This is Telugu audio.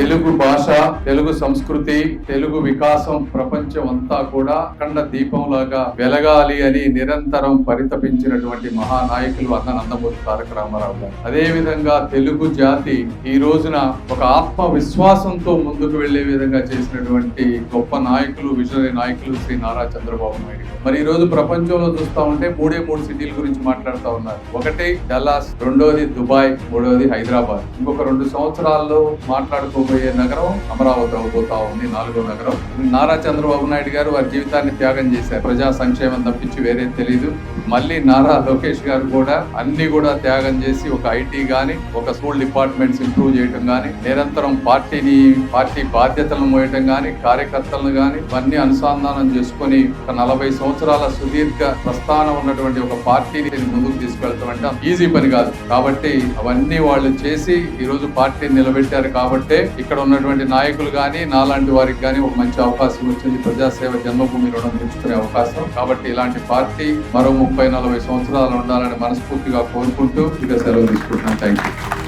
తెలుగు భాష తెలుగు సంస్కృతి తెలుగు వికాసం ప్రపంచం అంతా కూడా అఖండ దీపంలాగా వెలగాలి అని నిరంతరం పరితపించినటువంటి మహానాయకులు అన్న నందమూరి తారక రామారావు గారు. అదే విధంగా తెలుగు జాతి ఈ రోజున ఒక ఆత్మ విశ్వాసంతో ముందుకు వెళ్ళే విధంగా చేసినటువంటి గొప్ప నాయకులు విజనరీ నాయకులు శ్రీ నారా చంద్రబాబు నాయుడు మరి ఈ రోజు ప్రపంచంలో చూస్తా ఉంటే మూడే మూడు సిటీల గురించి మాట్లాడుతూ ఉన్నారు. ఒకటి డల్లాస్ రెండోది దుబాయ్ మూడోది హైదరాబాద్. ఇంకొక రెండు సంవత్సరాల్లో మాట్లాడుకోబోయే నగరం అమరావతి అవబోతా ఉంది నాలుగో నగరం. నారా చంద్రబాబు నాయుడు గారు వారి జీవితాన్ని త్యాగం చేశారు. ప్రజా సంక్షేమం తప్పించి వేరే తెలియదు మళ్ళీ నారా లోకేష్ గారు కూడా అన్ని కూడా త్యాగం చేసి ఒక ఐటీ గాని ఒక స్కూల్ డిపార్ట్మెంట్స్ ఇంప్రూవ్ చేయడం గాని నిరంతరం పార్టీని పార్టీ బాధ్యతలను మోయటం గాని కార్యకర్తలను గాని ఇవన్నీ అనుసంధానం చేసుకొని ఒక నలభై సంవత్సరాల సుదీర్ఘ ప్రస్థానం ఉన్నటువంటి ఒక పార్టీని ముందుకు తీసుకెళ్తాం అంటే ఈజీ పని కాదు. కాబట్టి అవన్నీ వాళ్ళు చేసి ఈ రోజు పార్టీని నిలబెట్టారు కాబట్టే ఇక్కడ ఉన్నటువంటి నాయకులు కానీ నాలాంటి వారికి కానీ ఒక మంచి అవకాశం వచ్చింది. ప్రజాసేవ జన్మభూమి రుణం తెచ్చుకునే అవకాశం. కాబట్టి ఇలాంటి పార్టీ మరో ముప్పై నలభై సంవత్సరాలు ఉండాలని మనస్ఫూర్తిగా కోరుకుంటూ ఇక సెలవు తీసుకుంటున్నాను థ్యాంక్ యూ